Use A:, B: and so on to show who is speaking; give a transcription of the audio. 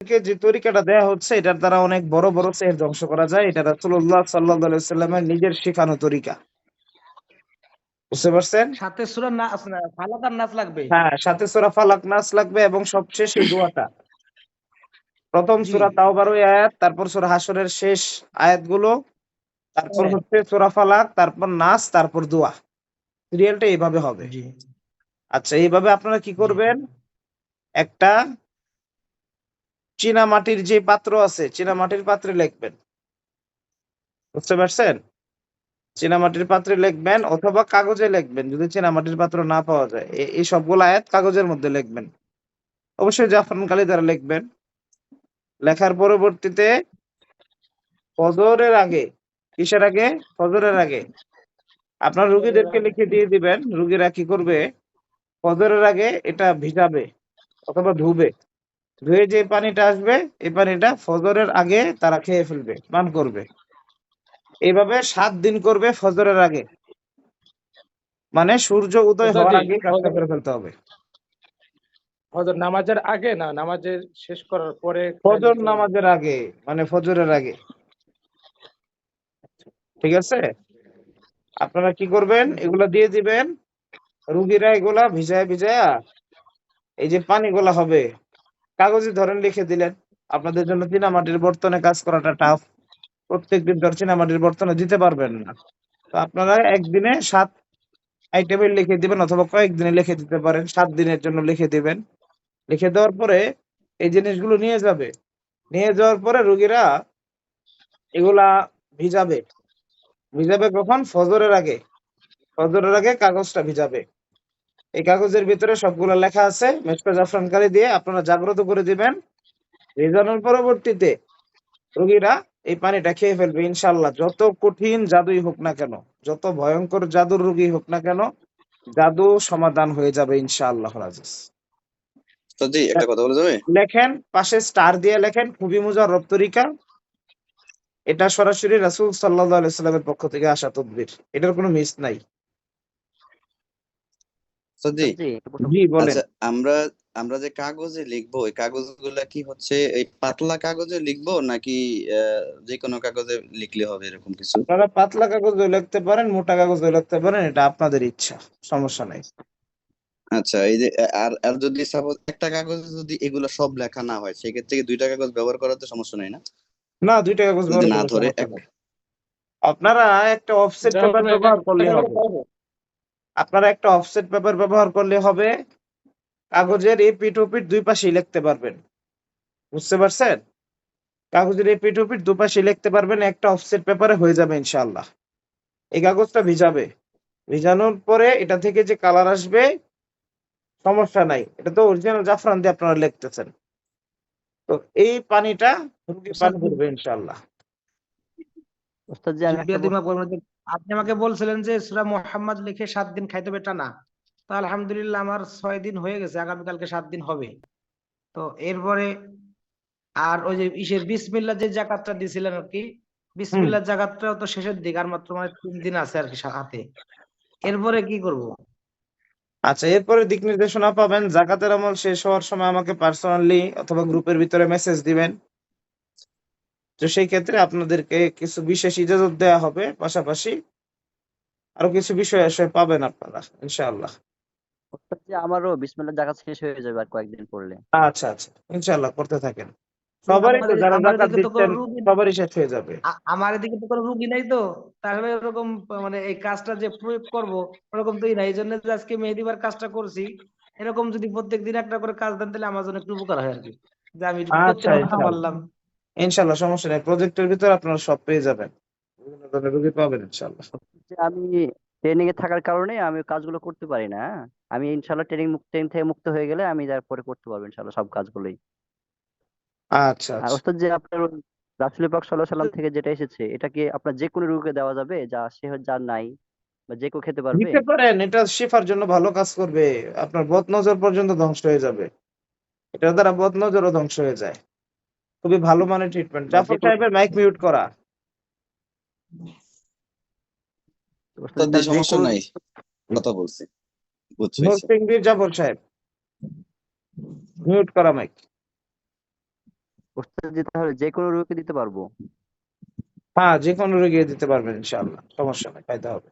A: যে তরিকাটা দেয়া হচ্ছে এটার দ্বারা অনেক বড় বড় সেহের ধ্বংস করা যায়। এটা রাসূলুল্লাহ সাল্লাল্লাহু সাল্লামের নিজের শেখানো তরিকা। বুঝতে পারছেন?
B: সাথে সূরা ফালাক আর নাস লাগবে।
A: হ্যাঁ সাথে সূরা ফালাক নাস লাগবে এবং সবশেষ এই দোয়াটা। প্রথম
B: জি।
A: তাওবার ওই আয়াত তারপর সূরা হাসরের শেষ আয়াতগুলো তারপর
B: হ্যাঁ।
A: হচ্ছে সূরা ফালাক তারপর নাস তারপর দোয়া। সিরিয়ালটা এইভাবে হবে। আচ্ছা এইভাবে আপনারা কি করবেন? একটা চীনা মাটির যে পাত্র আছে চীনা মাটির পাত্রে লিখবেন। বুঝতে পারছেন? চীনা মাটির পাত্রে লিখবেন অথবা কাগজে লিখবেন, যদি চীনা মাটির পাত্র না পাওয়া যায়। এই সবগুলো আয়াত কাগজের মধ্যে লিখবেন। অবশ্যই জাফরান কালি দ্বারা লিখবেন। লেখার পরবর্তীতে ফজরের আগে, কিসের আগে? ফজরের আগে। আপনার রুগীদেরকে লিখে দিয়ে দিবেন, রুগীরা কি করবে? ফজরের আগে এটা ভিজাবে অথবা ধুবে। ধুয়ে যে পানিটা আসবে এই পানিটা ফজরের আগে তারা খেয়ে ফেলবে পান করবে। এইভাবে সাত দিন করবে ফজরের আগে। মানে সূর্য উদয় হওয়ার আগে কাজটা করে ফেলতে হবে।
C: ফজর নামাজের আগে না? নামাজের শেষ করার পরে
A: ফজর নামাজের আগে মানে ফজরের আগে। ঠিক আছে? আপনারা কি করবেন? এগুলা দিয়ে দিবেন। রুগীরা এগুলা ভিজায় ভিজায়া এই যে পানিগুলা হবে কাগজে ধরেন লিখে দিলেন। আপনাদের জন্য চীনামাটির বর্তনে কাজ করাটা টাফ প্রত্যেকদিন ধর চীনামাটির বর্তনে দিতে পারবেন না। তো আপনারা একদিনে সাত আইটেমের লিখে দিবেন অথবা কয়েকদিনে লিখে দিতে পারেন। সাত দিনের জন্য লিখে দিবেন। লিখে দেওয়ার পরে এই জিনিসগুলো নিয়ে যাবে। নিয়ে যাওয়ার পরে রুগীরা এগুলা ভিজাবে। ভিজাবে কখন? ফজরের আগে। ফজরের আগে কাগজটা ভিজাবে। এই কাগজের ভিতরে সবগুলো লেখা আছে। মেসকা জাফরান কালি দিয়ে আপনারা জাগ্রত করে দিবেন। ভিজানোর পরবর্তীতে রোগীরা এই পানিটা খেয়ে ফেলবে ইনশাল্লাহ যত কঠিন জাদুই হোক না কেন যত ভয়ঙ্কর জাদুর রোগী হোক না কেন জাদু সমাধান হয়ে যাবে ইনশাআল্লাহ রাজিস
D: জি একটা কথা বলা যাবে?
A: লেখেন পাশে স্টার দিয়ে লেখেন খুবই মুজাররব তরিকা। এটা সরাসরি রাসূল সাল্লাল্লাহু আলাইহি সাল্লামের পক্ষ থেকে আসা তদবির। এটার কোনো মিস নাই।
D: জি
E: জি
A: জি বলেন।
D: আচ্ছা আমরা আমরা যে কাগজে লিখব ওই কাগজগুলা কি হচ্ছে এই পাতলা কাগজে লিখব নাকি আহ, যে কোনো কাগজে লিখলে হবে এরকম কিছু?
A: আপনারা পাতলা কাগজে লিখতে পারেন মোটা কাগজে লিখতে পারেন এটা আপনাদের ইচ্ছা সমস্যা নাই।
D: আচ্ছা এই যে আর আর যদি সাপোজ একটা কাগজে যদি এগুলো সব লেখা না হয় সেক্ষেত্রে কি দুইটা কাগজ ব্যবহার করাতে সমস্যা নাই না?
A: না দুইটা কাগজ
D: যদি
A: ব্যবহার
D: না ধরে।
A: আপনারা একটা অফসেট পেপার ব্যবহার করলে হবে। আপনারা একটা অফসেট পেপার ব্যবহার করলে হবে কাগজের এই পিঠ ও পিঠ দুই পাশেই লিখতে পারবেন। বুঝতে পারছেন? কাগজের এই পিঠ ও পিঠ লিখতে পারবেন একটা অফসেট পেপারে হয়ে যাবে ইনশাআল্লাহ। এই কাগজটা ভিজাবে। ভিজানোর পরে এটা থেকে যে কালার আসবে সমস্যা নাই। এটা তো অরিজিনাল জাফরান দিয়ে আপনারা লিখতেছেন। তো এই পানিটা রুগী পান করবে ইনশাআল্লাহ।
B: আপনি আমাকে বলছিলেন যে সূরা মুহাম্মদ লিখে সাত দিন খাইতে হবে টানা তো আলহামদুলিল্লাহ আমার ছয় দিন হয়ে গেছে আগামীকালকে সাত দিন হবে। তো এরপরে আর ওই যে ইসের বিসমিল্লাহ যে জাকাতটা দিছিলেন আর কি বিসমিল্লাহ জাকাতটাও তো শেষের দিক আর মাত্র মানে তিন দিন আছে আর কি হাতে। এরপরে কি করব?
A: আচ্ছা এরপরে দিক নির্দেশনা পাবেন জাকাতের আমল শেষ হওয়ার সময় আমাকে পার্সোনালি অথবা গ্রুপের ভিতরে মেসেজ দিবেন। তো সেই ক্ষেত্রে আপনাদেরকে কিছু বিশেষ ইজাজত দেওয়া হবে পাশাপাশি আরও কিছু বিষয় আশয় পাবেন আপনারা ইনশাআল্লাহ।
E: আমারও বিসমিল্লাহ জাকাত শেষ হয়ে যাবে আর কয়েকদিন পড়লে।
A: আচ্ছা আচ্ছা ইনশাআল্লাহ করতে থাকেন। সবারই তো যারা জাকাত দিচ্ছেন সবারই শেষ হয়ে যাবে।
B: আমার এদিকে তো কোনো রুগী নাই তো তাহলে এরকম মানে এই কাজটা যে প্রয়োগ করব ওরকম তো নাই এই জন্য যে আজকে মেহেদিবার কাজটা করছি এরকম যদি প্রত্যেক দিন একটা করে কাজ দেন তাহলে আমার জন্য একটু উপকার হয় আর কি। যে আমি করতে
A: আচ্ছা,
B: পারলাম,
A: ইনশাআল্লাহ সমস্যা নেই। প্রজেক্টের ভিতরে আপনারা সব পেয়ে যাবেন। বিভিন্ন ধরনের রুগী পাবেন ইনশাআল্লাহ।
E: যে আমি ট্রেনিং এ থাকার কারণে আমি কাজগুলো করতে পারি না হ্যাঁ? আমি ইনশাল্লাহ ট্রেনিং মুক্ত ট্রেনিং থেকে মুক্ত হয়ে গেলে আমি তারপরে করতে পারব ইনশাল্লাহ সব কাজগুলোই।
A: আচ্ছা
E: আর
A: আচ্ছা।
E: ওস্তাদ যে আপনার রাসূল পাক সাল্লাল্লাহু সাল্লাম থেকে যেটা এসেছে এটা কি আপনার যে কোনো রোগীকে দেওয়া যাবে যা সে যার নাই বা যে কেউ খেতে পারবে?
A: দিতে পারেন এটা শিফার জন্য ভালো কাজ করবে। আপনার বদ নজর পর্যন্ত ধ্বংস হয়ে যাবে। এটা দ্বারা বদ নজরও ধ্বংস হয়ে যায়। খুবই ভালো মানের ট্রিটমেন্ট জাফর
E: যে
A: সাহেবের মাইক মিউট করা।
E: ওস্তাদ
D: তো সমস্যা নাই কথা বলছি
A: জাফর সাহেব মিউট করা মাইক
E: ওস্তাদ জি তাহলে যে কোনো রোগীকে দিতে পারব?
A: হ্যাঁ যে কোনো রোগী দিতে পারবেন ইনশাআল্লাহ সমস্যা নাই খাইতে হবে।